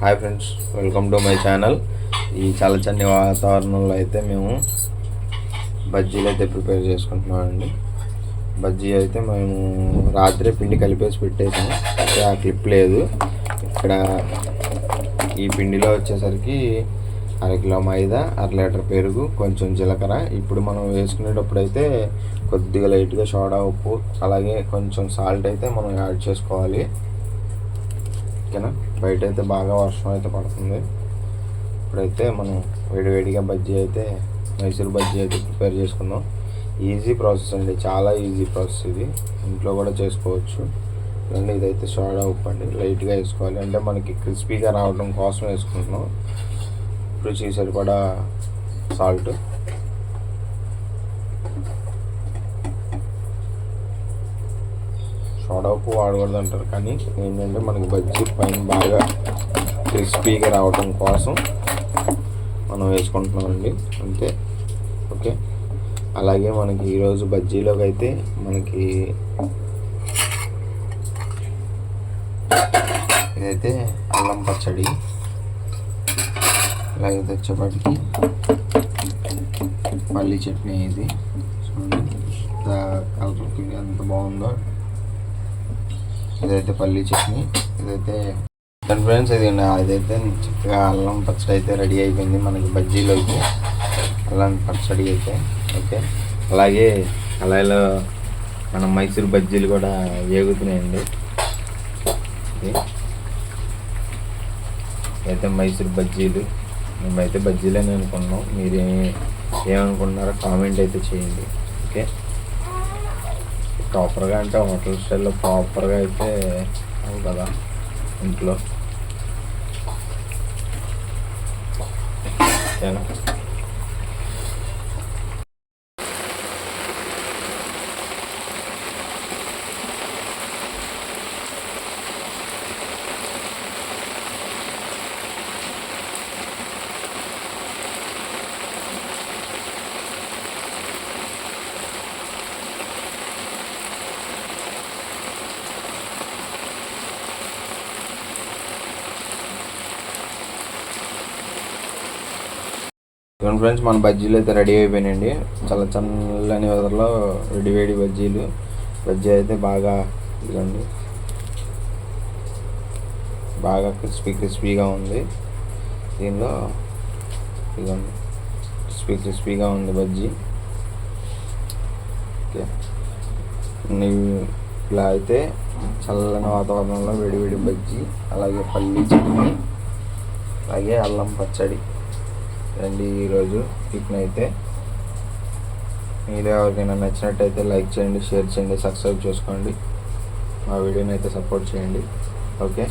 Hi friends welcome to my channel ఈ చల్లచండి వాతావరణంలో అయితే మేము బజ్జీలు అయితే ప్రిపేర్ చేసుకుంటున్నామండి. బజ్జీ అయితే మేము రాత్రి పిండి కలిపేసి పెట్టేసాము అయితే ఆ క్లిప్ లేదు. ఇక్కడ ఈ పిండిలో వచ్చేసరికి అరకిలో మైదా అర లీటర్ పెరుగు కొంచెం జీలకర్ర. ఇప్పుడు మనం వేసుకునేటప్పుడు అయితే కొద్దిగా లైట్గా సోడా ఉప్పు అలాగే కొంచెం సాల్ట్ అయితే మనం యాడ్ చేసుకోవాలి. ఓకేనా? బయట అయితే బాగా వర్షం అయితే పడుతుంది. ఇప్పుడైతే మనం వేడివేడిగా బజ్జీ అయితే మైసూర్ బజ్జీ అయితే ప్రిపేర్ చేసుకుందాం. ఈజీ ప్రాసెస్ అండి. చాలా ఈజీ ప్రాసెస్ ఇది. ఇంట్లో కూడా చేసుకోవచ్చు. అండి ఇదైతే సోడా ఉప్పు అండి. లైట్గా వేసుకోవాలి. అంటే మనకి క్రిస్పీగా రావడం కోసం వేసుకుంటున్నాం. రుచి సరిపడా సాల్ట్. సోడా ఉప్పు వాడకూడదు అంటారు కానీ ఏంటంటే మనకి బజ్జీ పైన బాగా క్రిస్పీగా రావడం కోసం మనం వేసుకుంటున్నామండి. అంతే. ఓకే. అలాగే మనకి ఈరోజు బజ్జీలోకి అయితే మనకి ఇదైతే అల్లం పచ్చడి అలాగే ఇది వచ్చేపాటికి పల్లి చట్నీ ఇది. చూడండి ఎంత కలర్కి ఎంత బాగుందో. ఇదైతే పల్లి చట్నీ ఇదైతే దాని ఫ్రెండ్స్ ఇది అదైతే చక్కగా అల్లం పచ్చడి అయితే రెడీ అయిపోయింది మనకి బజ్జీలో అయితే అల్లం పచ్చడి అయితే ఓకే. అలాగే అలాగే మన మైసూర్ బజ్జీలు కూడా వేగుతున్నాయండి. అయితే మైసూర్ బజ్జీలు. మేమైతే బజ్జీలని అనుకున్నాం. మీరు ఏమనుకుంటున్నారో కామెంట్ అయితే చేయండి. ఓకే. ప్రాపర్గా అంటే హోటల్ స్టైల్లో ప్రాపర్గా అయితే అవు కదా ఇంట్లో. ఓకేనా? చూడండి ఫ్రెండ్స్ మన బజ్జీలు అయితే రెడీ అయిపోయినాయండి. చాలా చల్లని వెదర్లో రెడీ వేడి బజ్జీలు. బజ్జీ అయితే బాగా ఇదండి బాగా క్రిస్పీ క్రిస్పీగా ఉంది. దీనిలో ఇదండి క్రిస్పీ క్రిస్పీగా ఉంది బజ్జీ. ఓకే. ఇలా అయితే చల్లని వాతావరణంలో వేడి వేడి బజ్జీ అలాగే పల్లి చట్నీ అలాగే అల్లం పచ్చడి. రండి ఈరోజు టిఫిన్ అయితే మీరు ఎవరికైనా నచ్చినట్టయితే లైక్ చేయండి షేర్ చేయండి సబ్స్క్రైబ్ చేసుకోండి. మా వీడియోని అయితే సపోర్ట్ చేయండి. ఓకే?